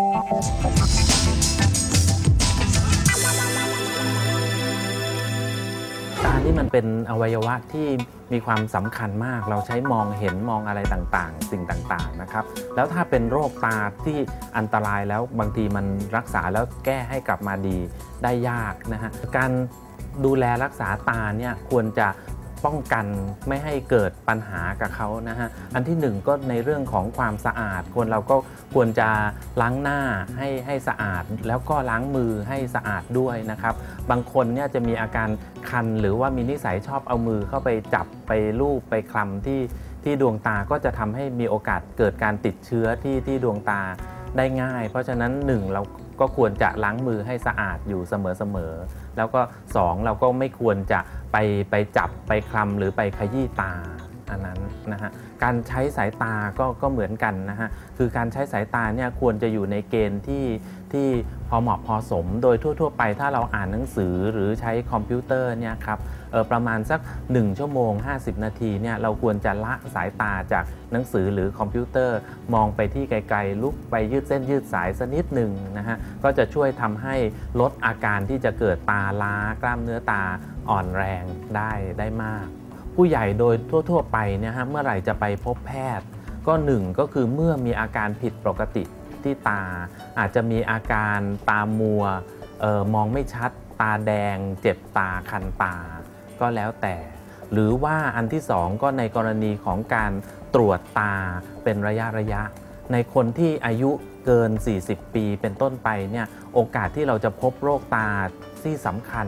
ตานี่มันเป็นอวัยวะที่มีความสำคัญมาก เราใช้มองเห็นมองอะไรต่างๆ สิ่งต่างๆนะครับ แล้วถ้าเป็นโรคตาที่อันตรายแล้วบางทีมันรักษาแล้วแก้ให้กลับมาดีได้ยากนะฮะ การดูแลรักษาตาเนี่ยควรจะ ป้องกันไม่ให้เกิดปัญหากับเขานะฮะ อันที่หนึ่งก็ในเรื่องของความสะอาดควรเราก็ควรจะล้างหน้าให้ให้สะอาด แล้วก็ล้างมือให้สะอาดด้วยนะครับ บางคนเนี่ยจะมีอาการคันหรือว่ามีนิสัยชอบเอามือเข้าไปจับไปลูบไปคลำที่ที่ดวงตาก็จะทำให้มีโอกาสเกิดการติดเชื้อที่ที่ดวงตา ได้ง่าย เพราะฉะนั้นหนึ่งเราก็ควรจะล้างมือให้สะอาดอยู่เสมอๆแล้วก็สองเราก็ไม่ควรจะไปไปจับไปคลำหรือไปขยี้ตา อันนั้นนะฮะการใช้สายตาก็ก็เหมือนกันนะฮะคือการใช้สายตาเนี่ยควรจะอยู่ในเกณฑ์ที่ที่พอเหมาะพอสม โดยทั่ว ๆ ไปถ้าเราอ่านหนังสือหรือใช้คอมพิวเตอร์เนี่ยครับประมาณสัก 1 ชั่วโมง 50 นาทีเนี่ยเราควรจะละสายตาจากหนังสือหรือคอมพิวเตอร์ มองไปที่ไกลๆ ลุกไปยืดเส้นยืดสายสักนิดหนึ่งนะฮะก็จะช่วยทำให้ลดอาการที่จะเกิดตาล้ากล้ามเนื้อตาอ่อนแรงได้ได้มาก ผู้ใหญ่โดยทั่ว ๆ ไปเนี่ยฮะเมื่อไหร่จะไปพบแพทย์ ก็หนึ่งก็คือเมื่อมีอาการผิดปกติที่ตา อาจจะมีอาการตามัวออมองไม่ชัด ตาแดง เจ็บตาคันตา ก็แล้วแต่ หรือว่าอันที่สองก็ในกรณีของการตรวจตาเป็นระยะระยะ ในคนที่อายุเกิน 40 ปีเป็นต้นไปเนี่ยโอกาสที่เราจะพบโรคตาที่สำคัญ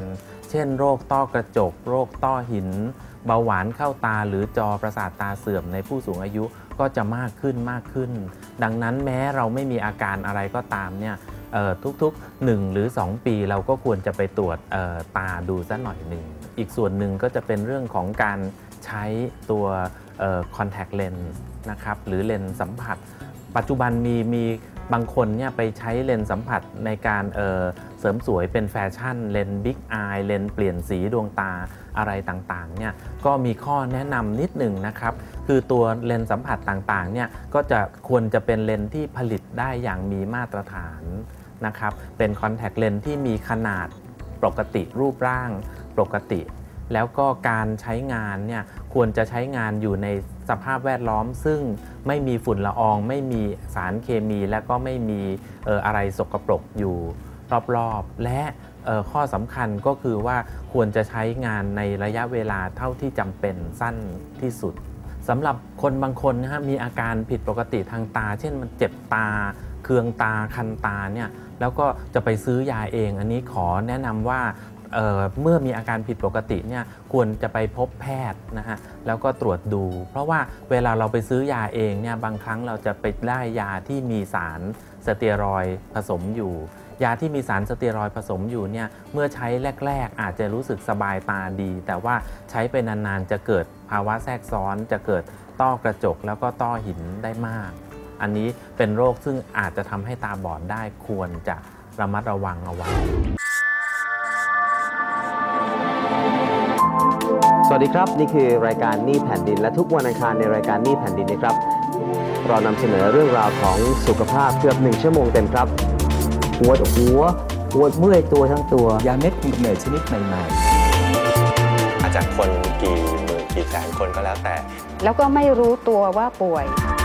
เช่น โรคต้อกระจก โรคต้อหิน เบาหวานเข้าตาหรือจอประสาทตาเสื่อมในผู้สูงอายุก็จะมากขึ้นมากขึ้น ดังนั้นแม้เราไม่มีอาการอะไรก็ตามเนี่ยทุกๆ 1 หรือ 2 ปีเราก็ควรจะไปตรวจตาดูสักหน่อยหนึ่ง อีกส่วนหนึ่งก็จะเป็นเรื่องของการใช้ตัวเอ่อ contact lens นะครับหรือเลนส์สัมผัส ปัจจุบันมีมีบางคนเนี่ยไปใช้เลนส์สัมผัสในการเเสริมสวยเป็นแฟชั่น เลนส์บิ๊กอายเลนส์เปลี่ยนสีดวงตาอะไรต่างๆเนี่ยก็มีข้อแนะนำนิดหนึ่งนะครับ คือตัวเลนส์สัมผัสต่างๆเนี่ยก็จะควรจะเป็นเลนส์ที่ผลิตได้อย่างมีมาตรฐานนะครับ เป็นคอนแทคเลนส์ที่มีขนาดปกติรูปร่างปกติ แล้วก็การใช้งานเนี่ยควรจะใช้งานอยู่ในสภาพแวดล้อม ซึ่งไม่มีฝุ่นละออง ไม่มีสารเคมี และก็ไม่มีอออะไรสกปรกอยู่รอบๆ และข้อสำคัญก็คือว่าควรจะใช้งานในระยะเวลาเท่าที่จำเป็นสั้นที่สุดสำหรับคนบางคนนะฮะมีอาการผิดปกติทางตา เช่นมันเจ็บตา เคืองตาคันตาเนี่ยแล้วก็จะไปซื้อยาเอง อันนี้ขอแนะนำว่า เเมื่อมีอาการผิดปกติเนี่ยควรจะไปพบแพทย์นะฮะแล้วก็ตรวจดู เพราะว่าเวลาเราไปซื้อยาเองเนี่ยบางครั้งเราจะไปได้ยาที่มีสารสเตียรอยผสมอยู่ ยาที่มีสารสเตียรอยผสมอยู่เนี่ยเมื่อใช้แรก ๆ อาจจะรู้สึกสบายตาดี แต่ว่าใช้ไปนานๆจะเกิดภาวะแทรกซ้อน จะเกิดต้อกระจกแล้วก็ต้อหินได้มาก อันนี้เป็นโรคซึ่งอาจจะทำให้ตาบอดได้ควรจะระมัดระวังเอาไว้ วัสดีครับ นี่คือรายการหนี้แผ่นดิน และทุกวันอังคารในรายการหนี้แผ่นดินนะครับ เรานำเสนอเรื่องราวของสุขภาพเกือบหนึ่งชั่วโมงเต็มครับปวดหัวปวดเมื่อยตัวทั้งตัวยาเม็ดคุมกำเนิดชนิดใหม่อาจจะคนกี่หมื่นกี่แสนคนก็แล้วแต่ แล้วก็ไม่รู้ตัวว่าป่วยเ